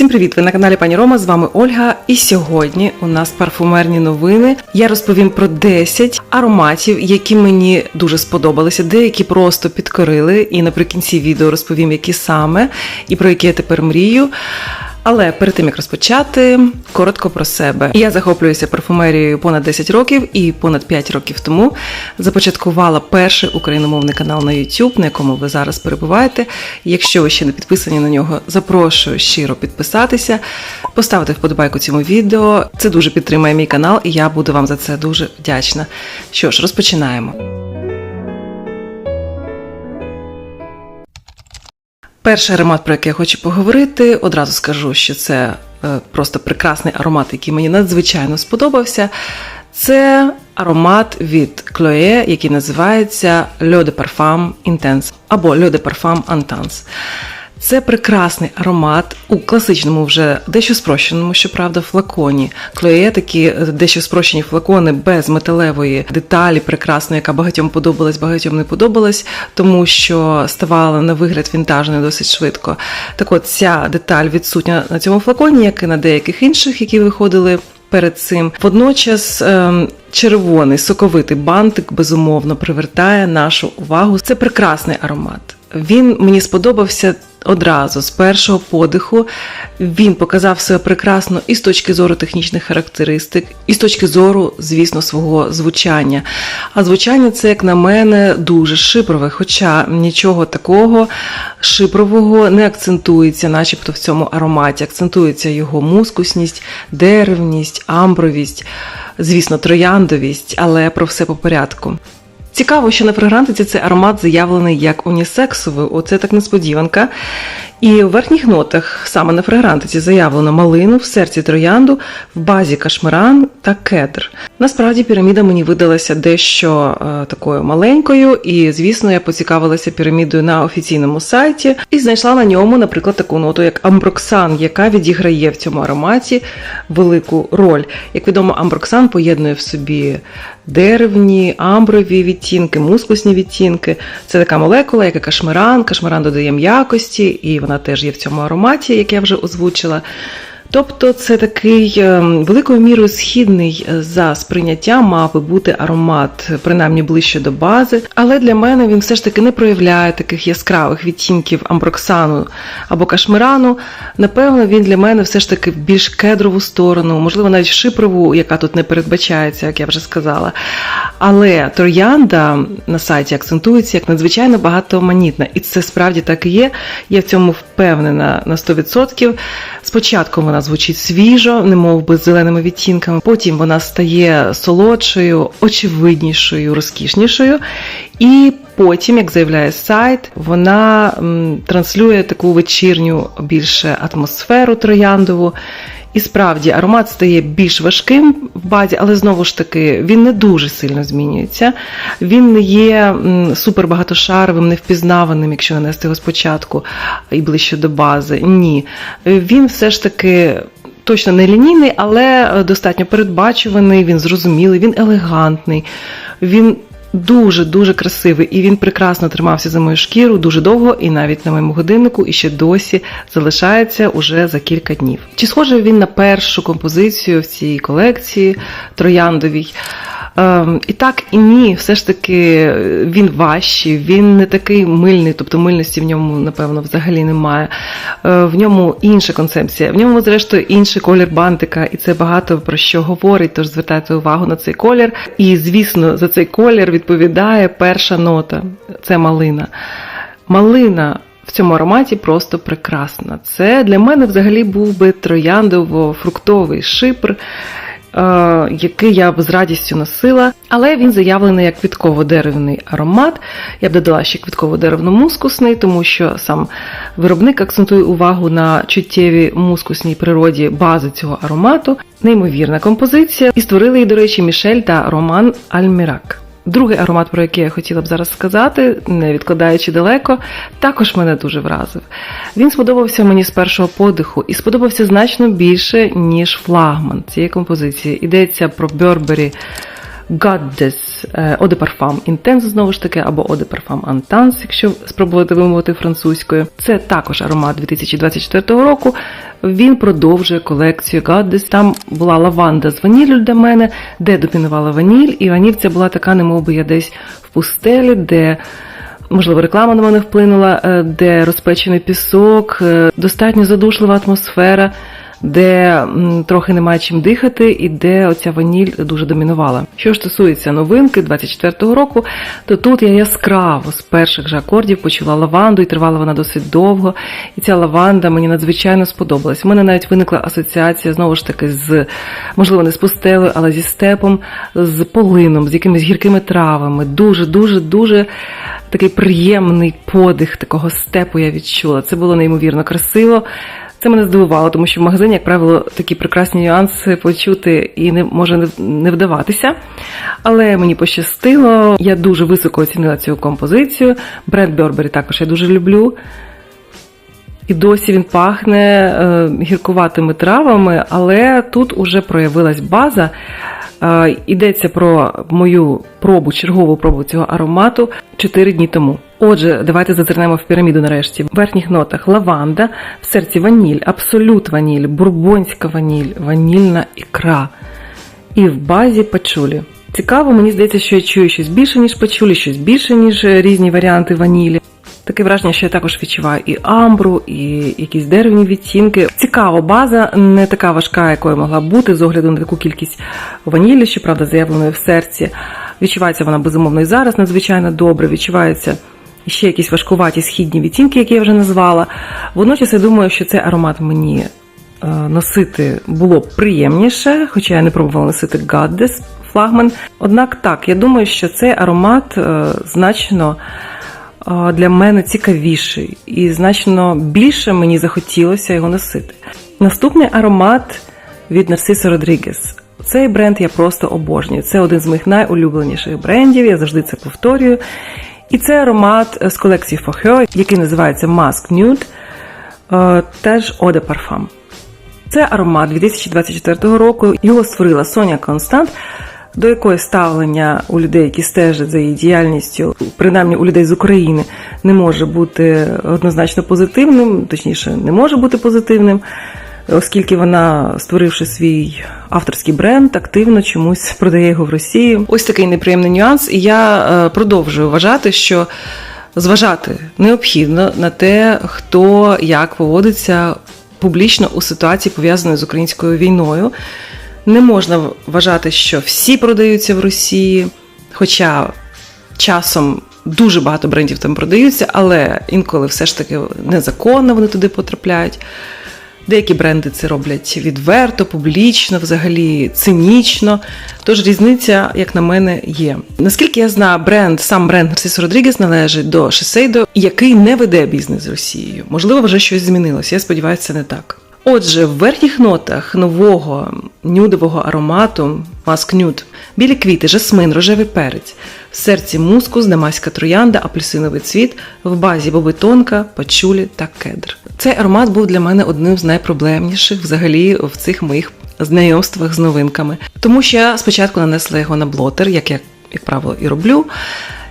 Всім привіт! Ви на каналі Пані Рома. З вами Ольга. І сьогодні у нас парфумерні новини. Я розповім про 10 ароматів, які мені дуже сподобалися. Деякі просто підкорили. І наприкінці відео розповім, які саме і про які я тепер мрію. Але перед тим як розпочати, коротко про себе. Я захоплююся парфумерією понад 10 років і понад 5 років тому започаткувала перший україномовний канал на YouTube, на якому ви зараз перебуваєте. Якщо ви ще не підписані на нього, запрошую щиро підписатися, поставити вподобайку цьому відео. Це дуже підтримує мій канал, і я буду вам за це дуже вдячна. Що ж, розпочинаємо. Перший аромат, про який я хочу поговорити, одразу скажу, що це е, просто прекрасний аромат, який мені надзвичайно сподобався. Це аромат від Chloé, який називається Le de Parfum Intense або Le de Parfum Intense. Це прекрасний аромат у класичному, вже дещо спрощеному, щоправда, флаконі. Клоє такі е, дещо спрощені флакони без металевої деталі, прекрасної, яка багатьом подобалась, багатьом не подобалась, тому що ставала на вигляд вінтажною досить швидко. Так от ця деталь відсутня на цьому флаконі, як і на деяких інших, які виходили. Перед цим водночас ем, червоний соковитий бантик безумовно привертає нашу увагу. Це прекрасний аромат. Він мені сподобався одразу з першого подиху. Він показав себе прекрасно і з точки зору технічних характеристик, і з точки зору, звісно, свого звучання. А звучання це, як на мене, дуже шипрове, хоча нічого такого шипрового не акцентується, начебто в цьому ароматі. Акцентується його мускусність, деревність, амбровість, звісно, трояндовість, але про все по порядку. Цікаво, що на фрагрантиці цей аромат заявлений як унісексовий, оце так несподіванка. І в верхніх нотах саме на фрагрантиці заявлено малину, в серці троянду, в базі кашмиран та кедр. Насправді піраміда мені видалася дещо е, такою маленькою, і, звісно, я поцікавилася пірамідою на офіційному сайті і знайшла на ньому, наприклад, таку ноту, як амброксан, яка відіграє в цьому ароматі велику роль. Як відомо, амброксан поєднує в собі деревні, амброві відтінки, мускусні відтінки. Це така молекула, як і кашмиран. Кашмиран додає м'якості, і вона теж є в цьому ароматі, як я вже озвучила. Тобто це такий ем, великою мірою східний е, за сприйняттям мав би бути аромат, принаймні ближче до бази, але для мене він все ж таки не проявляє таких яскравих відтінків амброксану або кашмирану. Напевно, він для мене все ж таки в більш кедрову сторону, можливо, навіть шипрову, яка тут не передбачається, як я вже сказала. Але троянда на сайті акцентується як надзвичайно багатоманітна, і це справді так і є. Я в цьому впевнена на 100%. Спочатку вона звучить свіжо, немов би з зеленими відтінками. Потім вона стає солодшою, очевиднішою, розкішнішою. І потім, як заявляє сайт, вона транслює таку вечірню більше атмосферу трояндову. І справді аромат стає більш важким в базі, але знову ж таки він не дуже сильно змінюється. Він не є супербагатошаровим, невпізнаваним, якщо нанести його спочатку і ближче до бази. Ні. Він все ж таки. Точно не лінійний, але достатньо передбачуваний, він зрозумілий, він елегантний, він дуже дуже красивий, і він прекрасно тримався за мою шкіру дуже довго, і навіть на моєму годиннику, і ще досі залишається уже за кілька днів. Чи схоже він на першу композицію в цій колекції трояндовій? Ем, і так, і ні, все ж таки він важчий, він не такий мильний, тобто мильності в ньому, напевно, взагалі немає. Е, в ньому інша концепція, в ньому, зрештою, інший колір бантика, і це багато про що говорить, тож звертайте увагу на цей колір. І, звісно, за цей колір відповідає перша нота це малина. Малина. В цьому ароматі просто прекрасна. Це для мене взагалі був би трояндово-фруктовий шипр, е, який я б з радістю носила, але він заявлений як квітково-деревний аромат. Я б додала ще квітково-деревно-мускусний, тому що сам виробник акцентує увагу на чуттєвій мускусній природі бази цього аромату. Неймовірна композиція. І створили її, до речі, Мішель та Роман Альмірак. Другий аромат, про який я хотіла б зараз сказати, не відкладаючи далеко, також мене дуже вразив. Він сподобався мені з першого подиху і сподобався значно більше, ніж флагман цієї композиції. Йдеться про Burberry Goddess е, Eau de Parfum Intense, знову ж таки, або Eau de Parfum Intense, якщо спробувати вимовити французькою. Це також аромат 2024 року. Він продовжує колекцію Goddess. Там була лаванда з ваніллю для мене, де домінувала ваніль, і ваніль ця була така, немов би я десь в пустелі, де. Можливо, реклама на мене вплинула, е, де розпечений пісок, е, достатньо задушлива атмосфера, де трохи немає чим дихати, і де оця ваніль дуже домінувала. Що ж стосується новинки 24-го року, то тут я яскраво з перших же акордів почула лаванду, і тривала вона досить довго. І ця лаванда мені надзвичайно сподобалась. У мене навіть виникла асоціація знову ж таки з, можливо, не з пустелею, але зі степом, з полином, з якимись гіркими травами. Дуже, дуже, дуже такий приємний подих такого степу я відчула. Це було неймовірно красиво. Це мене здивувало, тому що в магазині, як правило, такі прекрасні нюанси почути і не може не- вдаватися. Але мені пощастило, я дуже високо оцінила цю композицію. Бренд Бербері також я дуже люблю. І досі він пахне е, гіркуватими травами, але тут уже проявилась база. Е, йдеться про мою пробу, чергову пробу цього аромату 4 дні тому. Отже, давайте зазирнемо в піраміду нарешті. В верхніх нотах лаванда, в серці ваніль, абсолют ваніль, бурбонська ваніль, ванільна ікра. І в базі пачулі. Цікаво, мені здається, що я чую щось більше, ніж пачулі, щось більше, ніж е, різні варіанти ванілі. Таке враження, що я також відчуваю і амбру, і якісь деревні відтінки. Цікава база, не така важка, якою могла бути, з огляду на таку кількість ванілі, щоправда, заявленої в серці. Відчувається вона безумовно і зараз надзвичайно добре. Відчувається ще якісь важкуваті східні відтінки, які я вже назвала. Водночас я думаю, що цей аромат мені е, носити було б приємніше, хоча я не пробувала носити Goddess флагман. Однак так, я думаю, що цей аромат е, значно е, для мене цікавіший і значно більше мені захотілося його носити. Наступний аромат від Нарцисо Родрігес. Цей бренд я просто обожнюю. Це один з моїх найулюбленіших брендів, я завжди це повторюю. І це аромат з колекції Her, який називається Mask Nude, е, теж de Parfum. Це аромат 2024 року. Його створила Соня Констант, до якої ставлення у людей, які стежать за її діяльністю, принаймні у людей з України, не може бути однозначно позитивним, точніше, не може бути позитивним, оскільки вона, створивши свій авторський бренд, активно чомусь продає його в Росії. Ось такий неприємний нюанс, і я е, продовжую вважати, що зважати необхідно на те, хто як поводиться публічно у ситуації, пов'язаної з українською війною. Не можна вважати, що всі продаються в Росії, хоча часом дуже багато брендів там продаються, але інколи все ж таки незаконно вони туди потрапляють. Деякі бренди це роблять відверто, публічно, взагалі цинічно. Тож різниця, як на мене, є. Наскільки я знаю, бренд, сам бренд Нарцисо Родрігес належить до Shiseido, який не веде бізнес з Росією. Можливо, вже щось змінилося. Я сподіваюся, це не так. Отже, в верхніх нотах нового нюдового аромату Mask Nude білі квіти, жасмин, рожевий перець, в серці мускус, дамаська троянда, апельсиновий цвіт, в базі бобитонка, пачулі та кедр. Цей аромат був для мене одним з найпроблемніших взагалі в цих моїх знайомствах з новинками. Тому що я спочатку нанесла його на блотер, як я, як правило, і роблю.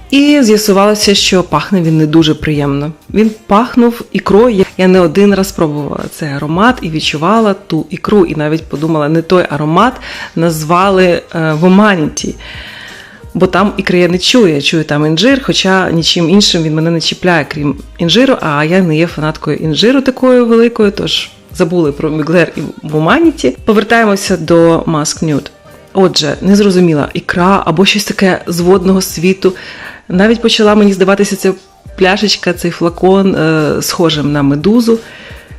І з'ясувалося, що пахне він не дуже приємно. Він пахнув ікрою. Я не один раз пробувала цей аромат і відчувала ту ікру, і навіть подумала, не той аромат назвали е, в Humanity. Бо там ікри я не чую, я чую там інжир, хоча нічим іншим він мене не чіпляє, крім інжиру, а я не є фанаткою інжиру такою великою, тож забули про Міглер і Humanity. Повертаємося до Mask Nude. Отже, незрозуміла ікра або щось таке з водного світу. Навіть почала мені здаватися ця пляшечка, цей флакон е, схожим на медузу.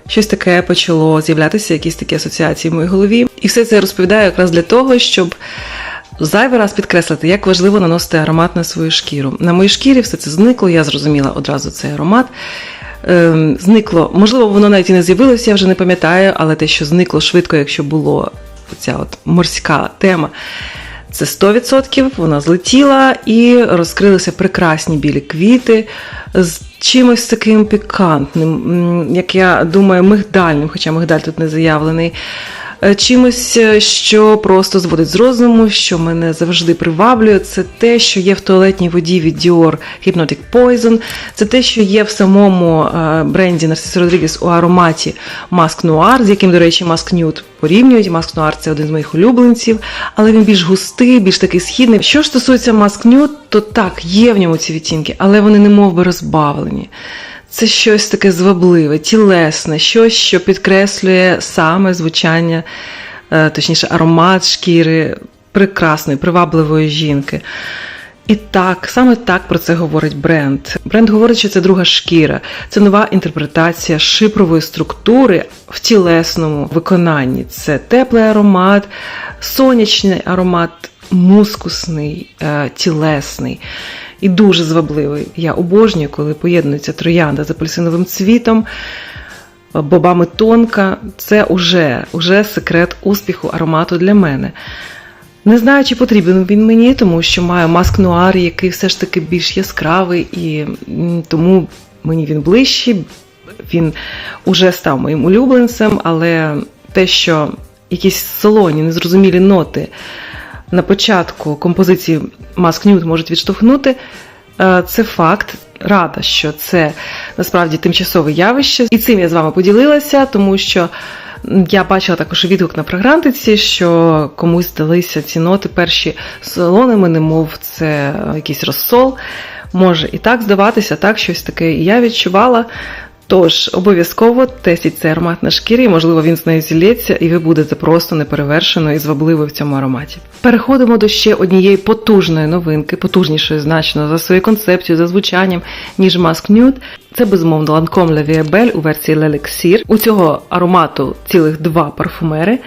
Щось таке почало з'являтися, якісь такі асоціації в моїй голові. І все це я розповідаю якраз для того, щоб зайвий раз підкреслити, як важливо наносити аромат на свою шкіру. На моїй шкірі все це зникло, я зрозуміла одразу цей аромат. Ем, зникло, можливо, воно навіть і не з'явилося, я вже не пам'ятаю, але те, що зникло швидко, якщо було оця от морська тема. Це 100%, вона злетіла і розкрилися прекрасні білі квіти з чимось таким пікантним, як я думаю, мигдальним, хоча мигдаль тут не заявлений. Е, Чимось, е, що просто зводить з розуму, що мене завжди приваблює, це те, що є в туалетній воді від Dior Hypnotic Poison, це те, що є в самому е, бренді Narciso Rodriguez у ароматі Mask Noir, з яким, до речі, Mask Nude порівнюють. Mask Noir – це один з моїх улюбленців, але він більш густий, більш такий східний. Що ж стосується Mask Nude, то так, є в ньому ці відтінки, але вони не мов би розбавлені. Це щось таке звабливе, тілесне, щось, що підкреслює саме звучання, е, точніше, аромат шкіри прекрасної, привабливої жінки. І так, саме так про це говорить бренд. Бренд говорить, що це друга шкіра, це нова інтерпретація шипрової структури в тілесному виконанні. Це теплий аромат, сонячний аромат, мускусний, е, тілесний і дуже звабливий. Я обожнюю, коли поєднується троянда з апельсиновим цвітом, бобами тонка. Це уже, уже секрет успіху аромату для мене. Не знаю, чи потрібен він мені, тому що маю маск нуар, який все ж таки більш яскравий, і тому мені він ближчий. Він уже став моїм улюбленцем, але те, що якісь солоні, незрозумілі ноти на початку композиції Mask Nude можуть відштовхнути, е, це факт. Рада, що це насправді тимчасове явище. І цим я з вами поділилася, тому що я бачила також відгук на програнтиці, що комусь здалися ці ноти перші солоними, немов це якийсь розсол. Може і так здаватися, так, щось таке і я відчувала. Тож обов'язково тестіть цей аромат на шкірі, можливо, він з нею зілється, і ви будете просто неперевершено і звабливо в цьому ароматі. Переходимо до ще однієї потужної новинки, потужнішої значно за своєю концепцією, за звучанням, ніж Mask Nude. Це безумовно Lancome La Vie у версії L'Elixir. У цього аромату цілих два парфумери.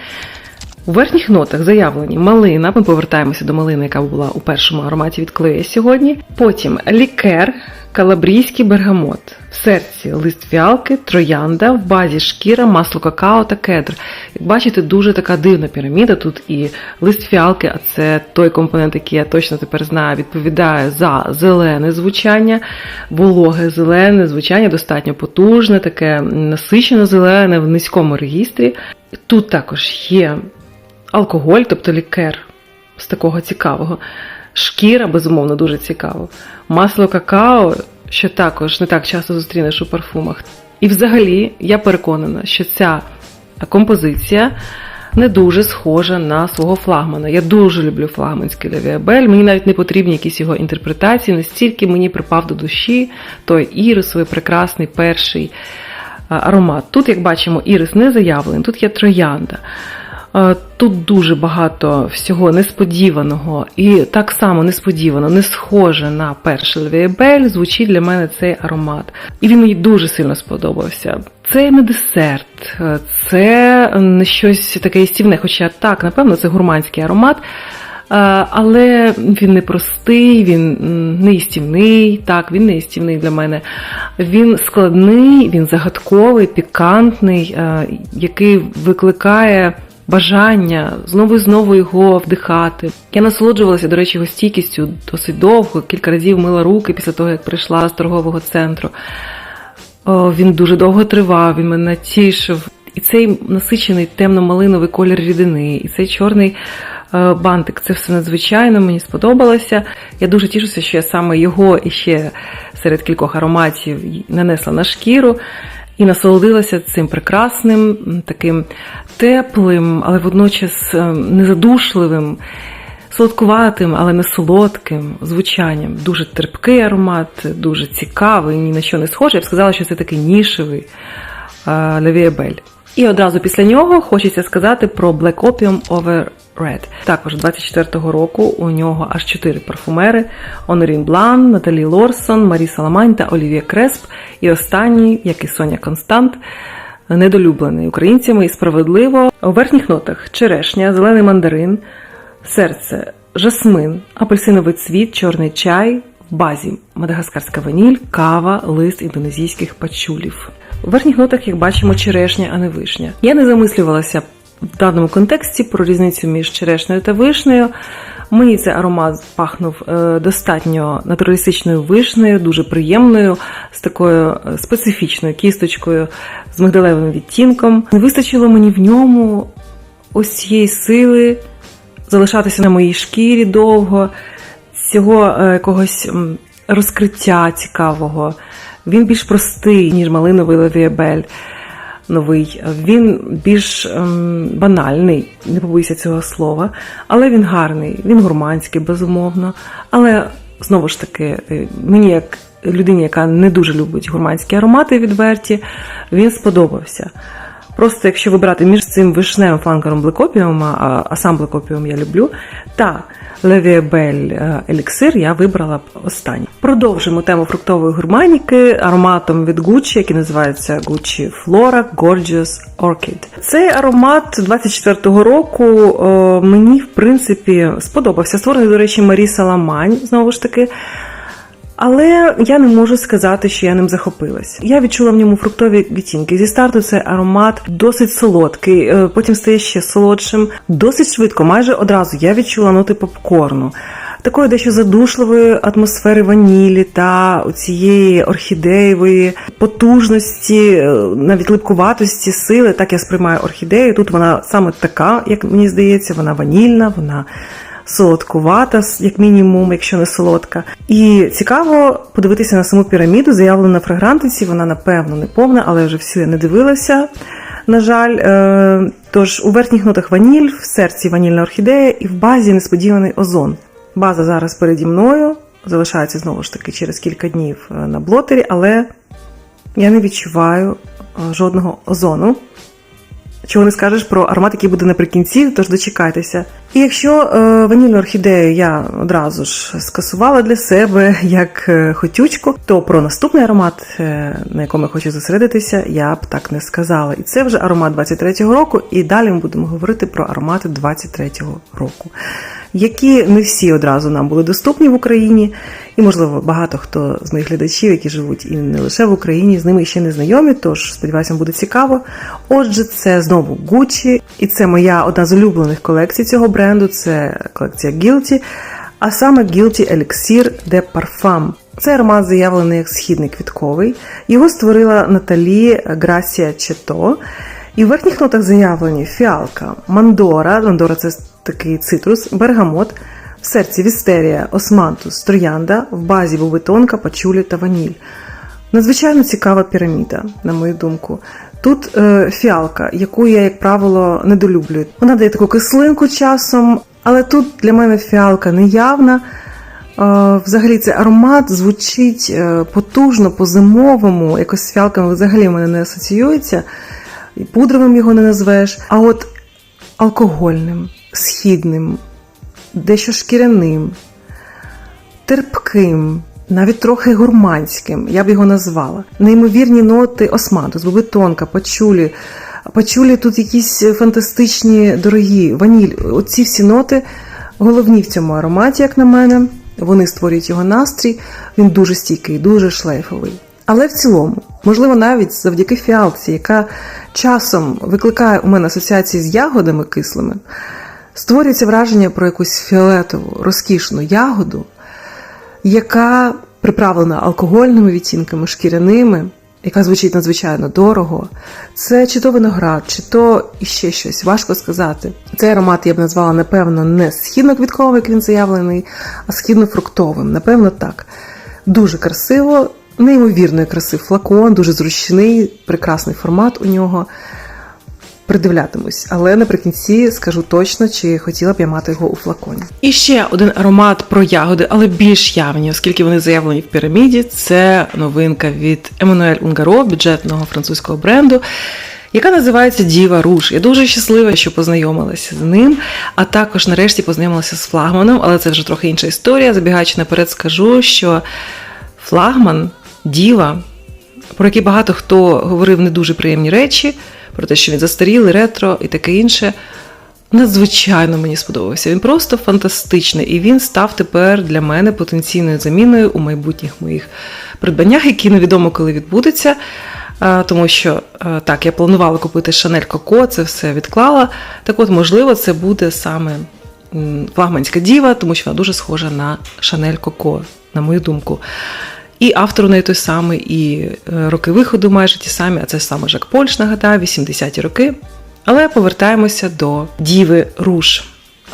У верхніх нотах заявлені малина. Ми повертаємося до малини, яка була у першому ароматі від Клея сьогодні. Потім лікер, калабрійський бергамот. В серці лист фіалки, троянда, в базі шкіра, масло какао та кедр. Як бачите, дуже така дивна піраміда. Тут і лист фіалки, а це той компонент, який я точно тепер знаю, відповідає за зелене звучання, вологе зелене звучання, достатньо потужне, таке насичено зелене в низькому регістрі. Тут також є алкоголь, тобто лікер з такого цікавого. Шкіра, безумовно, дуже цікаво. Масло какао, що також не так часто зустрінеш у парфумах. І взагалі я переконана, що ця композиція не дуже схожа на свого флагмана. Я дуже люблю флагманський Левіабель. Мені навіть не потрібні якісь його інтерпретації, настільки мені припав до душі той ірисовий прекрасний перший аромат. Тут, як бачимо, ірис не заявлений, тут є троянда. Е, Тут дуже багато всього несподіваного і так само несподівано, не схоже на перший Левіабель, звучить для мене цей аромат. І він мені дуже сильно сподобався. Це не десерт, е, це не щось таке істівне, хоча так, напевно, це гурманський аромат. Е, Але він не простий, він не істівний, так, він не істівний для мене. Він складний, він загадковий, пікантний, який викликає бажання знову і знову його вдихати. Я насолоджувалася, до речі, його стійкістю досить довго, кілька разів мила руки після того, як прийшла з торгового центру. О, він дуже довго тривав, він мене тішив. І цей насичений темно-малиновий колір рідини, і цей чорний е, бантик, це все надзвичайно мені сподобалося. Я дуже тішуся, що я саме його і ще серед кількох ароматів нанесла на шкіру і насолодилася цим прекрасним, таким теплим, але водночас е, незадушливим, солодкуватим, але не солодким звучанням. Дуже терпкий аромат, дуже цікавий, ні на що не схожий. Я б сказала, що це такий нішевий Левіабель. І одразу після нього хочеться сказати про Black Opium Over Red. Також 24-го року у нього аж чотири парфумери: Онорін Блан, Наталі Лорсон, Марі Саламань та Олівія Кресп. І останній, як і Соня Констант, недолюблений українцями і справедливо. У верхніх нотах черешня, зелений мандарин, серце, жасмин, апельсиновий цвіт, чорний чай, в базі мадагаскарська ваніль, кава, лист індонезійських пачулів. У верхніх нотах, як бачимо, черешня, а не вишня. Я не замислювалася в даному контексті про різницю між черешнею та вишнею. Мені цей аромат пахнув е, достатньо натуралістичною вишнею, дуже приємною, з такою е, специфічною кісточкою, з мигдалевим відтінком. Не вистачило мені в ньому ось цієї сили залишатися на моїй шкірі довго, цього е, якогось розкриття цікавого. Він більш простий, ніж малиновий левіабель новий. Він більш ем, банальний, не побоюся цього слова, але він гарний, він гурманський, безумовно. Але знову ж таки, е, мені як людині, яка не дуже любить гурманські аромати відверті, він сподобався. Просто якщо вибирати між цим вишневим фланкером блекопіум, а, а сам блекопіум я люблю, та Левіабель еліксир я вибрала б останній. Продовжимо тему фруктової гурманіки ароматом від Gucci, який називається Gucci Flora Gorgeous Orchid. Цей аромат 24-го року е, мені в принципі сподобався. Створений, до речі, Марі Саламань, знову ж таки. Але я не можу сказати, що я ним захопилась. Я відчула в ньому фруктові відтінки. Зі старту цей аромат досить солодкий, е, потім стає ще солодшим. Досить швидко, майже одразу я відчула ноти попкорну. Такої дещо задушливої атмосфери ванілі та цієї орхідеєвої потужності, е, навіть липкуватості, сили. Так я сприймаю орхідею. Тут вона саме така, як мені здається, вона ванільна, вона солодкувата, як мінімум, якщо не солодка. І цікаво подивитися на саму піраміду, заявлену на фрагрантиці. Вона, напевно, не повна, але вже всю я не дивилася. На жаль, Е, тож у верхніх нотах ваніль, в серці ванільна орхідея і в базі несподіваний озон. База зараз переді мною, залишається знову ж таки через кілька днів е, на блотері, але я не відчуваю е, жодного озону. Чого не скажеш про аромат, який буде наприкінці, тож дочекайтеся. І якщо е, ванільну орхідею я одразу ж скасувала для себе як е, хотючку, то про наступний аромат, е, на якому я хочу зосередитися, я б так не сказала. І це вже аромат 23-го року, і далі ми будемо говорити про аромати 23-го року, які не всі одразу нам були доступні в Україні. І, можливо, багато хто з моїх глядачів, які живуть і не лише в Україні, з ними ще не знайомі, тож сподіваюся, буде цікаво. Отже, це знову Gucci, і це моя одна з улюблених колекцій цього бренду. Це колекція Guilty, а саме Guilty Elixir de Parfum. Цей аромат заявлений як східний квітковий. Його створила Наталі Грасія Чето. І в верхніх нотах заявлені фіалка, мандора, мандора це такий цитрус, бергамот. В серці вістерія, османтус, троянда, в базі бубетонка, пачулі та ваніль. Надзвичайно цікава піраміда, на мою думку. Тут е, фіалка, яку я, як правило, недолюблюю. Вона дає таку кислинку часом, але тут для мене фіалка неявна. Е, взагалі цей аромат звучить е, потужно, по-зимовому, якось з фіалками взагалі в мене не асоціюється. І Пудровим його не назвеш. А от алкогольним, східним, дещо шкіряним, терпким, навіть трохи гурманським, я б його назвала. Неймовірні ноти османту, бубетонка, пачулі. Пачулі тут якісь фантастичні, дорогі, ваніль. Оці всі ноти головні в цьому ароматі, як на мене. Вони створюють його настрій. Він дуже стійкий, дуже шлейфовий. Але в цілому, можливо, навіть завдяки фіалці, яка часом викликає у мене асоціації з ягодами кислими, створюється враження про якусь фіолетову, розкішну ягоду, яка приправлена алкогольними відтінками, шкіряними, яка звучить надзвичайно дорого. Це чи то виноград, чи то іще щось, важко сказати. Цей аромат я б назвала, напевно, не східно-квітковий, як він заявлений, а східно-фруктовим. Напевно, так. Дуже красиво, неймовірної краси флакон, дуже зручний, прекрасний формат у нього. Придивлятимусь, але наприкінці скажу точно, чи хотіла б я мати його у флаконі. І ще один аромат про ягоди, але більш явні, оскільки вони заявлені в піраміді. Це новинка від Еммануель Унгаро, бюджетного французького бренду. Яка називається Діва Руж. Я дуже щаслива, що познайомилася з ним, а також нарешті познайомилася з флагманом, але це вже трохи інша історія. Забігаючи наперед, скажу, що флагман, діва, про який багато хто говорив не дуже приємні речі про те, що він застарілий, ретро і таке інше. Надзвичайно мені сподобався. Він просто фантастичний, і він став тепер для мене потенційною заміною у майбутніх моїх придбаннях, які невідомо коли відбудуться. Тому що так, я планувала купити Шанель Коко, це все відклала. Так от, можливо, це буде саме флагманська діва, тому що вона дуже схожа на Шанель Коко, на мою думку. І автор у неї той самий, і роки виходу майже ті самі, а це саме Жак Польш, нагадаю, 80-ті роки. Але повертаємося до Діви Руш.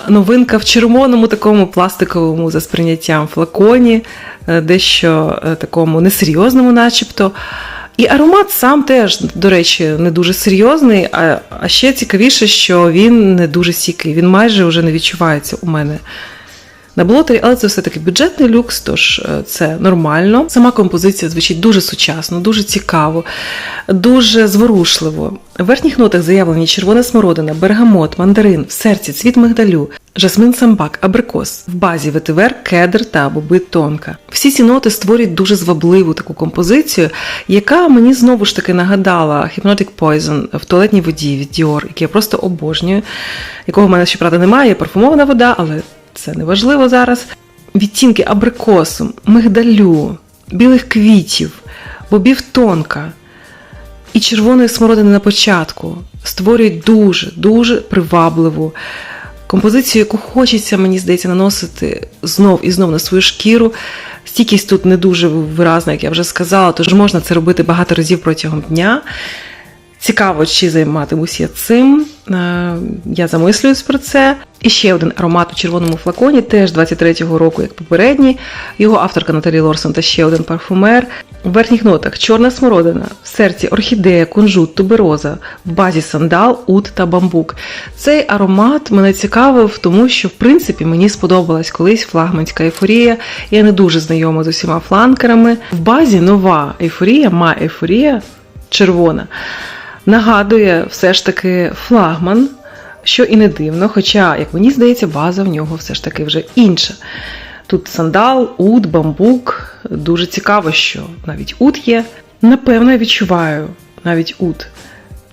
Новинка в червоному такому пластиковому за сприйняттям флаконі, е, дещо е, такому несерйозному, начебто. І аромат сам теж, до речі, не дуже серйозний, а ще цікавіше, що він не дуже сікий, він майже вже не відчувається у мене на блотері, але це все-таки бюджетний люкс, тож е, це нормально. Сама композиція звучить дуже сучасно, дуже цікаво, дуже зворушливо. В верхніх нотах заявлені червона смородина, бергамот, мандарин, в серці, цвіт мигдалю, жасмин самбак, абрикос, в базі ветивер, кедр та боби тонка. Всі ці ноти створюють дуже звабливу таку композицію, яка мені знову ж таки нагадала Hypnotic Poison в туалетній воді від Dior, який я просто обожнюю, якого в мене щоправда немає, парфумована вода, але це не важливо зараз. Відтінки абрикосу, мигдалю, білих квітів, бобів тонка і червоної смородини на початку створюють дуже, дуже привабливу композицію, яку хочеться, мені здається, наносити знов і знов на свою шкіру. Стійкість тут не дуже виразна, як я вже сказала, тож можна це робити багато разів протягом дня. Цікаво, чи займатимусь я цим. Е, Я замислююсь про це. І ще один аромат у червоному флаконі, теж 23-го року, як попередній. Його авторка Наталі Лорсон та ще один парфумер. В верхніх нотах чорна смородина, в серці орхідея, кунжут, тубероза, в базі сандал, ут та бамбук. Цей аромат мене цікавив, тому що в принципі мені сподобалась колись флагманська ейфорія. Я не дуже знайома з усіма фланкерами. В базі нова ейфорія, ма ейфорія червона. Нагадує все ж таки флагман, що і не дивно, хоча, як мені здається, база в нього все ж таки вже інша. Тут сандал, ут, бамбук. Дуже цікаво, що навіть ут є. Напевно, я відчуваю навіть ут.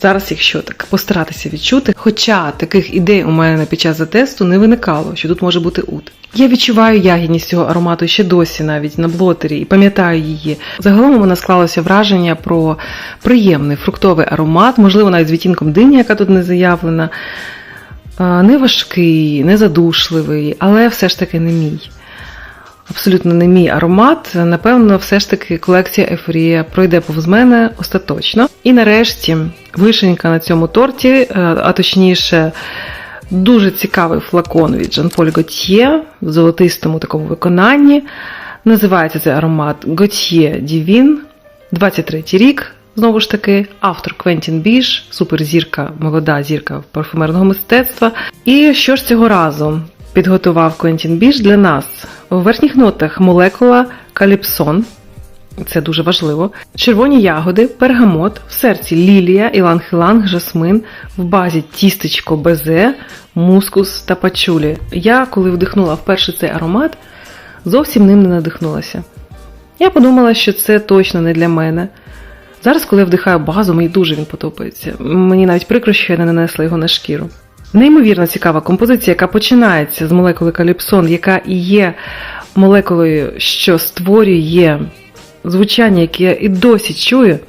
Зараз, якщо так постаратися відчути, хоча таких ідей у мене під час затесту не виникало, що тут може бути ут. Я відчуваю ягідність цього аромату ще досі, навіть на блотері, і пам'ятаю її. Загалом у мене склалося враження про приємний фруктовий аромат, можливо, навіть з відтінком дині, яка тут не заявлена. Не важкий, не задушливий, але все ж таки не мій. Абсолютно не мій аромат. Напевно, все ж таки колекція Ефорія пройде повз мене остаточно. І нарешті вишенька на цьому торті, е, а точніше, дуже цікавий флакон від Jean-Paul Gaultier в золотистому такому виконанні. Називається цей аромат Gaultier Divin, 23 рік. Знову ж таки, автор Квентін Біш, суперзірка, молода зірка парфумерного мистецтва. І що ж цього разу підготував Квентін Біш для нас? У верхніх нотах молекула каліпсон. Це дуже важливо. Червоні ягоди, пергамот, в серці лілія, іланг-іланг, жасмин, в базі тістечко безе, мускус та пачулі. Я, коли вдихнула вперше цей аромат, зовсім ним не надихнулася. Я подумала, що це точно не для мене. Зараз, коли я вдихаю базу, мені дуже він подобається. Мені навіть прикро, що я не нанесла його на шкіру. Неймовірно цікава композиція, яка починається з молекули каліпсон, яка і є молекулою, що створює звучання, яке я і досі чую.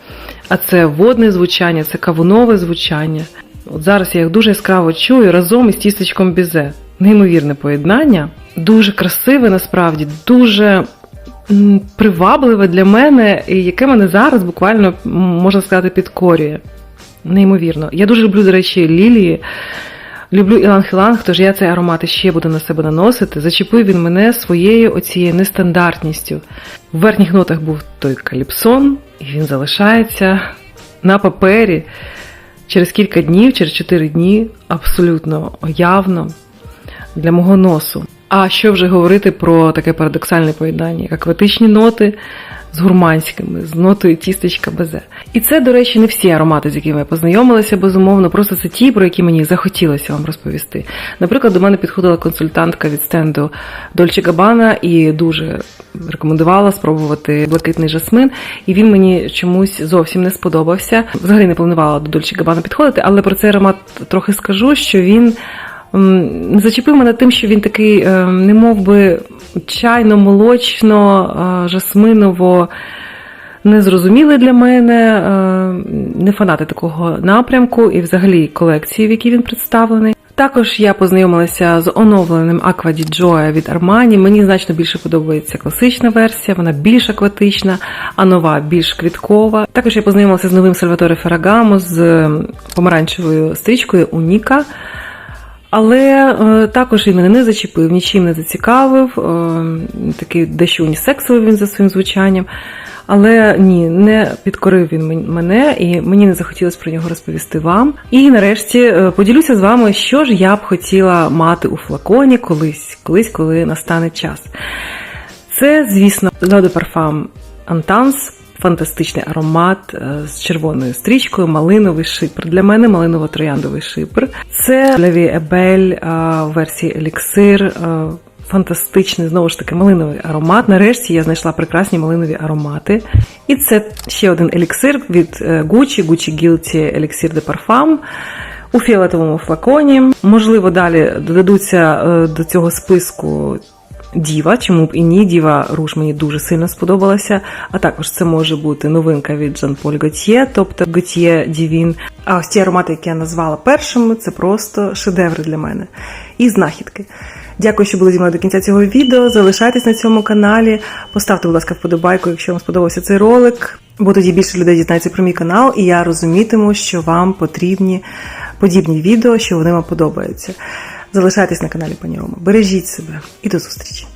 А це водне звучання, це кавунове звучання. От зараз я їх дуже яскраво чую разом із тістечком бізе. Неймовірне поєднання, дуже красиве насправді, дуже привабливе для мене, і яке мене зараз буквально можна сказати підкорює. Неймовірно. Я дуже люблю, до речі, лілії. Люблю іланг-іланг, тож я цей аромат ще буду на себе наносити. Зачепив він мене своєю оцією нестандартністю. В верхніх нотах був той каліпсон, і він залишається на папері через кілька днів, через 4 дні, абсолютно явно для мого носу. А що вже говорити про таке парадоксальне поєднання, як акватичні ноти з гурманськими, з нотою тістечка безе. І це, до речі, не всі аромати, з якими я познайомилася, безумовно, просто це ті, про які мені захотілося вам розповісти. Наприклад, до мене підходила консультантка від стенду Дольче Габана і дуже рекомендувала спробувати блакитний жасмин, і він мені чомусь зовсім не сподобався. Взагалі не планувала до Дольче Габана підходити, але про цей аромат трохи скажу, що він. Зачепив мене тим, що він такий, не мов би, чайно-молочно, жасминово незрозумілий для мене, не фанати такого напрямку і взагалі колекції, в якій він представлений. Також я познайомилася з оновленим Aqua di від Armani. Мені значно більше подобається класична версія, вона більш акватична, а нова більш квіткова. Також я познайомилася з новим Salvatore Ferragamo з помаранчевою стрічкою Уніка. Але е, також він мене не зачепив, нічим не зацікавив. Е, такий дещо унісексовий він за своїм звучанням. Але ні, не підкорив він мене, і мені не захотілося про нього розповісти вам. І нарешті е, поділюся з вами, що ж я б хотіла мати у флаконі колись, колись, коли настане час. Це, звісно, Parfum Intense, фантастичний аромат е, з червоною стрічкою, малиновий шипр. Для мене малиново-трояндовий шипр. Це Леві Ебель е, версії еліксир. е, Фантастичний, знову ж таки, малиновий аромат. Нарешті я знайшла прекрасні малинові аромати. І це ще один еліксир від Gucci, Gucci Guilty Elixir de Parfum у фіолетовому флаконі. Можливо, далі додадуться до цього списку Діва, чому б і ні, Діва Руж мені дуже сильно сподобалася. А також це може бути новинка від Жан-Поль Готьє, тобто Готьє Дівін. А ось ті аромати, які я назвала першими, це просто шедеври для мене. І знахідки. Дякую, що були зі мною до кінця цього відео. Залишайтесь на цьому каналі. Поставте, будь ласка, вподобайку, якщо вам сподобався цей ролик. Бо тоді більше людей дізнається про мій канал, і я розумітиму, що вам потрібні подібні відео, що вони вам подобаються. Залишайтесь на каналі Пані Рома. Бережіть себе і до зустрічі!